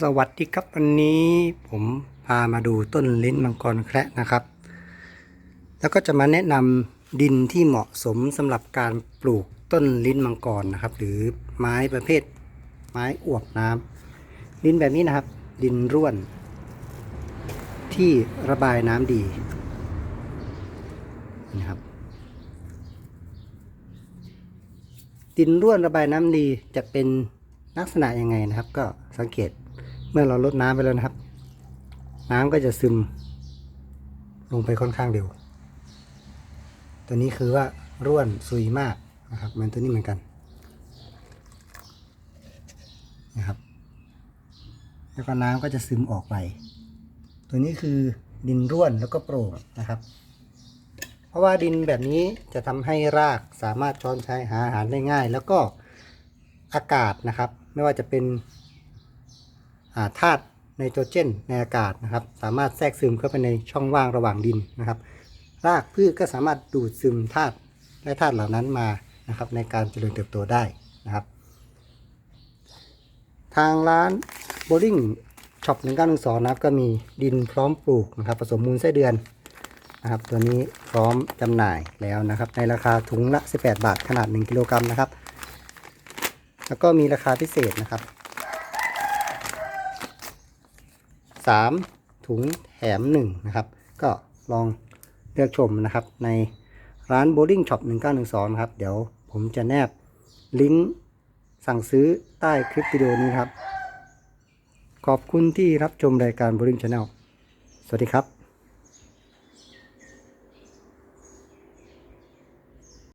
สวัสดีครับวันนี้ผมพามาดูต้นลิ้นมังกรแคระนะครับ แล้วก็จะมาแนะนำดินที่เหมาะสมสำหรับการปลูกต้นลิ้นมังกรนะครับ หรือไม้ประเภท ไม้อวบน้ำดินแบบนี้นะครับ ดินร่วน ที่ระบายน้ำดีนะครับดินร่วนระบายน้ำดีจะเป็นลักษณะยังไงนะครับ ก็สังเกต เมื่อเราลดน้ำไปแล้วนะครับ น้ำก็จะซึม ลงไปค่อนข้างเร็ว ตัวนี้คือว่าร่วนซุยมากนะครับเหมันตัวนี้เหมือนกันนะครับ แล้วก็น้ำก็จะซึมออกไป ตัวนี้คือดินร่วนแล้วก็โปร่งนะครับ เพราะว่าดินแบบนี้จะทำให้รากสามารถช้อนใช้หาอาหารได้ง่าย แล้วก็อากาศนะครับ ไม่ว่าจะเป็น ธาตุไนโตรเจนในอากาศนะครับ สามารถแทรกซึมเข้าไปในช่องว่างระหว่างดินนะครับ รากพืชก็สามารถดูดซึมธาตุและธาตุเหล่านั้นมานะครับในการเจริญเติบโตได้นะครับ ทางร้านโบลิ่งช็อปหนึ่งเก้าหนึ่งสองนะครับก็มีดินพร้อมปลูกนะครับ ผสมมูลไส้เดือนนะครับ ตัวนี้พร้อมจำหน่ายแล้วนะครับ ในราคาถุงละ 18 บาทขนาด 1 กิโลกรัมนะครับ แล้วก็มีราคาพิเศษนะครับ 3 ถุงแถม1นะครับ ก็ลองเลือกชมนะครับ ในร้าน Bowling Shop 1912นะครับ เดี๋ยวผมจะแนบลิงก์สั่งซื้อใต้คลิปวิดีโอนี้ครับ ขอบคุณที่รับชมรายการ Bowling Channel สวัสดีครับ